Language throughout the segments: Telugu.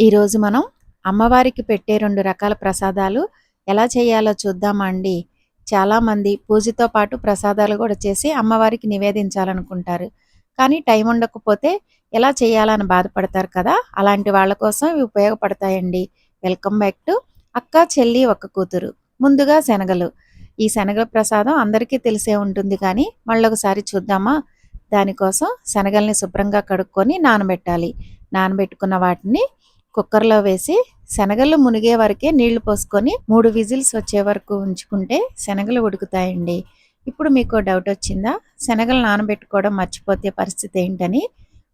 ఈరోజు మనం అమ్మవారికి పెట్టే రెండు రకాల ప్రసాదాలు ఎలా చేయాలో చూద్దామా అండి చాలామంది పూజతో పాటు ప్రసాదాలు కూడా చేసి అమ్మవారికి నివేదించాలనుకుంటారు. కానీ టైం ఉండకపోతే ఎలా చేయాలని బాధపడతారు కదా? అలాంటి వాళ్ళ కోసం ఇవి ఉపయోగపడతాయండి. వెల్కమ్ బ్యాక్ టు అక్క చెల్లి ఒక్క కూతురు. ముందుగా శనగలు. ఈ శనగల ప్రసాదం అందరికీ తెలిసే ఉంటుంది కానీ మళ్ళొకసారి చూద్దామా? దానికోసం శనగల్ని శుభ్రంగా కడుక్కొని నానబెట్టాలి. నానబెట్టుకున్న వాటిని కుక్కర్లో వేసి శనగలు మునిగే వరకే నీళ్ళు పోసుకొని మూడు విజిల్స్ వచ్చే వరకు ఉంచుకుంటే శనగలు ఉడుకుతాయండి. ఇప్పుడు మీకు డౌట్ వచ్చిందా? శనగలు నానబెట్టుకోవడం మర్చిపోతే పరిస్థితి ఏంటని?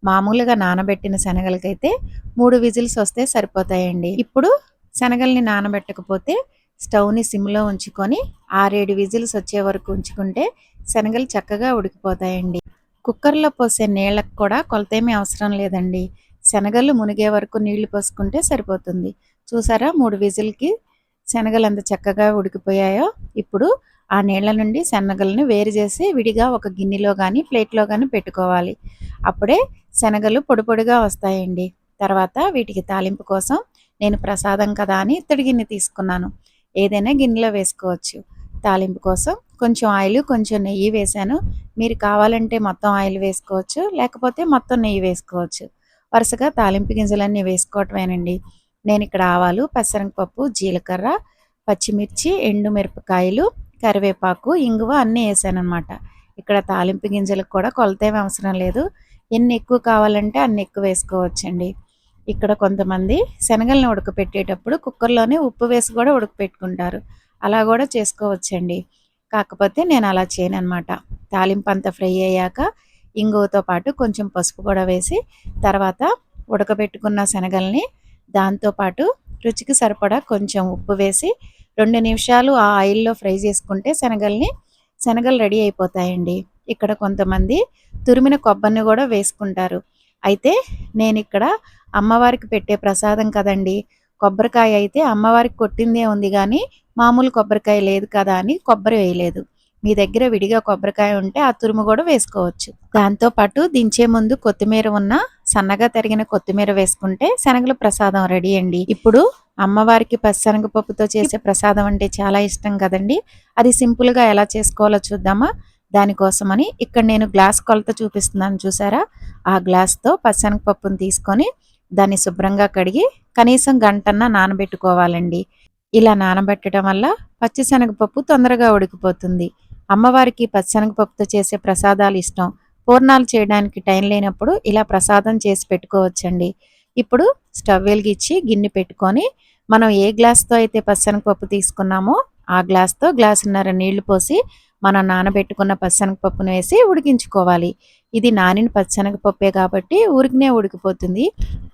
మామూలుగా నానబెట్టిన శనగలకైతే మూడు విజిల్స్ వస్తే సరిపోతాయండి. ఇప్పుడు శనగల్ని నానబెట్టకపోతే స్టవ్ని సిమ్లో ఉంచుకొని ఆరేడు విజిల్స్ వచ్చే వరకు ఉంచుకుంటే శనగలు చక్కగా ఉడికిపోతాయండి. కుక్కర్లో పోసే నీళ్ళకు కూడా కొలతేమీ అవసరం లేదండి. శనగలు మునిగే వరకు నీళ్ళు పోసుకుంటే సరిపోతుంది. చూసారా? మూడు విజిల్కి శనగలు ఎంత చక్కగా ఉడికిపోయాయో. ఇప్పుడు ఆ నీళ్ళ నుండి శనగలను వేరు చేసి విడిగా ఒక గిన్నెలో కానీ ప్లేట్లో కానీ పెట్టుకోవాలి. అప్పుడే శనగలు పొడి పొడిగా వస్తాయండి. తర్వాత వీటికి తాలింపు కోసం నేను ప్రసాదం కదా అని ఇత్తడి గిన్నె తీసుకున్నాను. ఏదైనా గిన్నెలో వేసుకోవచ్చు. తాలింపు కోసం కొంచెం ఆయిల్ కొంచెం నెయ్యి వేసాను మీరు కావాలంటే మొత్తం ఆయిల్ వేసుకోవచ్చు లేకపోతే మొత్తం నెయ్యి వేసుకోవచ్చు. వరుసగా తాలింపు గింజలన్నీ వేసుకోవటమేనండి. నేను ఇక్కడ ఆవాలు పెసరంగపప్పు జీలకర్ర పచ్చిమిర్చి ఎండు మిరపకాయలు కరివేపాకు ఇంగువ అన్నీ వేసాను అనమాట ఇక్కడ తాలింపు గింజలకు కూడా కొలతేమీ అవసరం లేదు. ఎన్ని ఎక్కువ కావాలంటే అన్ని ఎక్కువ వేసుకోవచ్చండి. ఇక్కడ కొంతమంది శనగలను ఉడకపెట్టేటప్పుడు కుక్కర్లోనే ఉప్పు వేసి కూడా ఉడకపెట్టుకుంటారు. అలా కూడా చేసుకోవచ్చండి. కాకపోతే నేను అలా చేయను అనమాట తాలింపు అంతా ఫ్రై అయ్యాక ఇంగువతో పాటు కొంచెం పసుపు కూడా వేసి తర్వాత ఉడకబెట్టుకున్న శనగల్ని దాంతోపాటు రుచికి సరిపడా కొంచెం ఉప్పు వేసి రెండు నిమిషాలు ఆ ఆయిల్లో ఫ్రై చేసుకుంటే శనగల్ని శనగలు రెడీ అయిపోతాయండి. ఇక్కడ కొంతమంది తురిమిన కొబ్బరిని కూడా వేసుకుంటారు. అయితే నేను ఇక్కడ అమ్మవారికి పెట్టే ప్రసాదం కదండి. కొబ్బరికాయ అయితే అమ్మవారికి కొట్టిందే ఉంది కానీ మామూలు కొబ్బరికాయ లేదు కదా అని కొబ్బరి వేయలేదు. మీ దగ్గర విడిగా కొబ్బరికాయ ఉంటే ఆ తురుము కూడా వేసుకోవచ్చు. దాంతో పాటు దించే ముందు కొత్తిమీర ఉన్న సన్నగా తరిగిన కొత్తిమీర వేసుకుంటే శనగల ప్రసాదం రెడీ అండి. ఇప్పుడు అమ్మవారికి పచ్చనగపప్పుతో చేసే ప్రసాదం అంటే చాలా ఇష్టం కదండి. అది సింపుల్గా ఎలా చేసుకోవాలో చూద్దామా? దానికోసమని ఇక్కడ నేను గ్లాస్ కొలత చూపిస్తున్నాను చూసారా? ఆ గ్లాస్తో పచ్చనగపప్పును తీసుకొని దాన్ని శుభ్రంగా కడిగి కనీసం గంటన్న నానబెట్టుకోవాలండి. ఇలా నానబెట్టడం వల్ల పచ్చిశనగపప్పు తొందరగా ఉడికిపోతుంది. అమ్మవారికి పచ్చనగపప్పుతో చేసే ప్రసాదాలు ఇష్టం. పూర్ణాలు చేయడానికి టైం లేనప్పుడు ఇలా ప్రసాదం చేసి పెట్టుకోవచ్చండి. ఇప్పుడు స్టవ్ వెలిగించి గిన్నె పెట్టుకొని మనం ఏ గ్లాస్తో అయితే పచ్చనగపప్పు తీసుకున్నామో ఆ గ్లాస్తో గ్లాసున్నర నీళ్ళు పోసి మనం నానబెట్టుకున్న పచ్చనగపప్పును వేసి ఉడికించుకోవాలి. ఇది నానిన పచ్చనగపప్పే కాబట్టి ఉరికినే ఉడికిపోతుంది.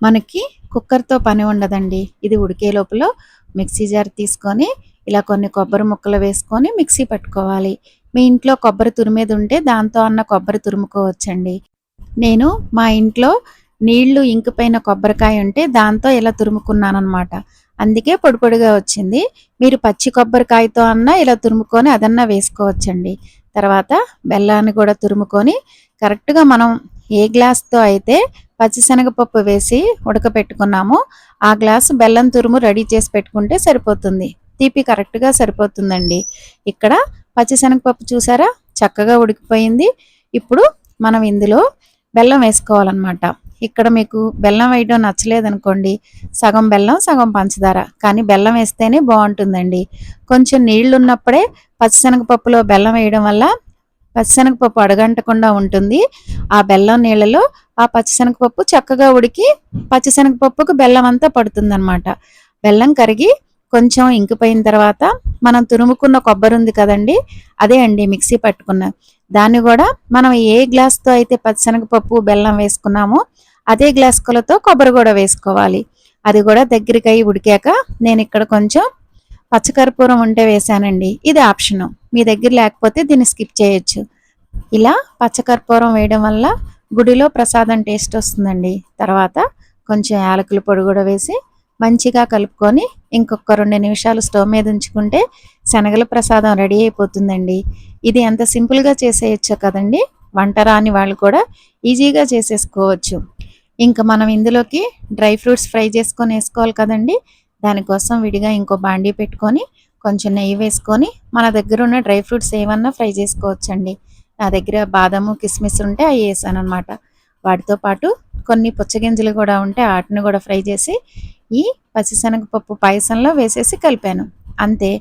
మనకి కుక్కర్తో పని ఉండదండి. ఇది ఉడికే లోపల మిక్సీ జార్ తీసుకొని ఇలా కొన్ని కొబ్బరి ముక్కలు వేసుకొని మిక్సీ పట్టుకోవాలి. మీ ఇంట్లో కొబ్బరి తురిమేది ఉంటే దాంతో అన్న కొబ్బరి తురుముకోవచ్చండి. నేను మా ఇంట్లో నీళ్ళు ఇంకిపోయిన కొబ్బరికాయ ఉంటే దాంతో ఇలా తురుముకున్నానమాట అందుకే పొడి పొడిగా వచ్చింది. మీరు పచ్చి కొబ్బరికాయతో అన్నా ఇలా తురుముకొని అదన్నా వేసుకోవచ్చండి. తర్వాత బెల్లాన్ని కూడా తురుముకొని కరెక్ట్గా మనం ఏ గ్లాస్తో అయితే పచ్చిశనగపప్పు వేసి ఉడకపెట్టుకున్నామో ఆ గ్లాసు బెల్లం తురుము రెడీ చేసి పెట్టుకుంటే సరిపోతుంది. తీపి కరెక్ట్గా సరిపోతుందండి. ఇక్కడ పచ్చిశనగపప్పు చూసారా? చక్కగా ఉడికిపోయింది. ఇప్పుడు మనం ఇందులో బెల్లం వేసుకోవాలన్నమాట. ఇక్కడ మీకు బెల్లం వేయడం నచ్చలేదనుకోండి. సగం బెల్లం సగం పంచదార. కానీ బెల్లం వేస్తేనే బాగుంటుందండి. కొంచెం నీళ్ళు ఉన్నప్పుడే పచ్చిశనగపప్పులో బెల్లం వేయడం వల్ల పచ్చిశనగపప్పు అడగంటకుండా ఉంటుంది. ఆ బెల్లం నీళ్ళలో ఆ పచ్చిశనగపప్పు చక్కగా ఉడికి పచ్చిశనగపప్పుకు బెల్లం అంతా పడుతుందన్నమాట. బెల్లం కరిగి కొంచెం ఇంకిపోయిన తర్వాత మనం తురుముకున్న కొబ్బరి ఉంది కదండి అదే అండి మిక్సీ పట్టుకున్న. దాన్ని కూడా మనం ఏ గ్లాస్తో అయితే పచ్చనగపప్పు బెల్లం వేసుకున్నామో అదే గ్లాస్ కొలతో కొబ్బరి కూడా వేసుకోవాలి. అది కూడా దగ్గరికి అయి ఉడికాక నేను ఇక్కడ కొంచెం పచ్చకర్పూరం ఉంటే వేసానండి. ఇది ఆప్షను. మీ దగ్గర లేకపోతే దీన్ని స్కిప్ చేయొచ్చు. ఇలా పచ్చకర్పూరం వేయడం వల్ల గుడిలో ప్రసాదం టేస్ట్ వస్తుందండి. తర్వాత కొంచెం యాలకుల పొడి కూడా వేసి మంచిగా కలుపుకొని ఇంకొక రెండు నిమిషాలు స్టవ్ మీద ఉంచుకుంటే శనగల ప్రసాదం రెడీ అయిపోతుందండి. ఇది ఎంత సింపుల్గా చేసేయచ్చో కదండి. వంట రాని వాళ్ళు కూడా ఈజీగా చేసేసుకోవచ్చు. ఇంకా మనం ఇందులోకి డ్రై ఫ్రూట్స్ ఫ్రై చేసుకొని వేసుకోవాలి కదండి. దానికోసం విడిగా ఇంకో బాండీ పెట్టుకొని కొంచెం నెయ్యి వేసుకొని మన దగ్గర ఉన్న డ్రై ఫ్రూట్స్ ఏమన్నా ఫ్రై చేసుకోవచ్చండి. నా దగ్గర బాదము కిస్మిస్ ఉంటే అవి వేసాను అనమాట వాటితో పాటు కొన్ని పుచ్చగింజలు కూడా ఉంటే వాటిని కూడా ఫ్రై చేసి ఈ పసిశనగపప్పు పాయసంలో వేసేసి కలిపాను. అంతే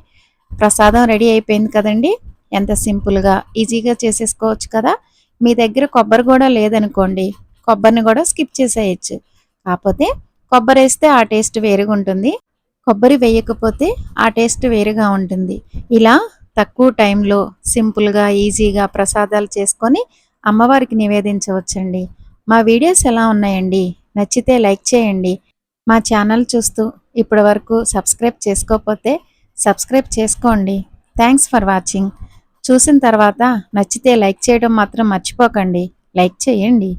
ప్రసాదం రెడీ అయిపోయింది కదండి? ఎంత సింపుల్గా ఈజీగా చేసేసుకోవచ్చు కదా? మీ దగ్గర కొబ్బరి కూడా లేదనుకోండి కొబ్బరిని కూడా స్కిప్ చేసేయచ్చు. కాకపోతే కొబ్బరి వేస్తే ఆ టేస్ట్ వేరుగా ఉంటుంది. కొబ్బరి వేయకపోతే ఆ టేస్ట్ వేరుగా ఉంటుంది. ఇలా తక్కువ టైంలో సింపుల్గా ఈజీగా ప్రసాదాలు చేసుకొని అమ్మవారికి నివేదించవచ్చండి. మా వీడియోస్ ఎలా ఉన్నాయండి? నచ్చితే లైక్ చేయండి. మా ఛానల్ చూస్తూ ఇప్పటి వరకు సబ్స్క్రైబ్ చేసుకోకపోతే సబ్స్క్రైబ్ చేసుకోండి. థ్యాంక్స్ ఫర్ వాచింగ్ చూసిన తర్వాత నచ్చితే లైక్ చేయడం మాత్రం మర్చిపోకండి. లైక్ చేయండి.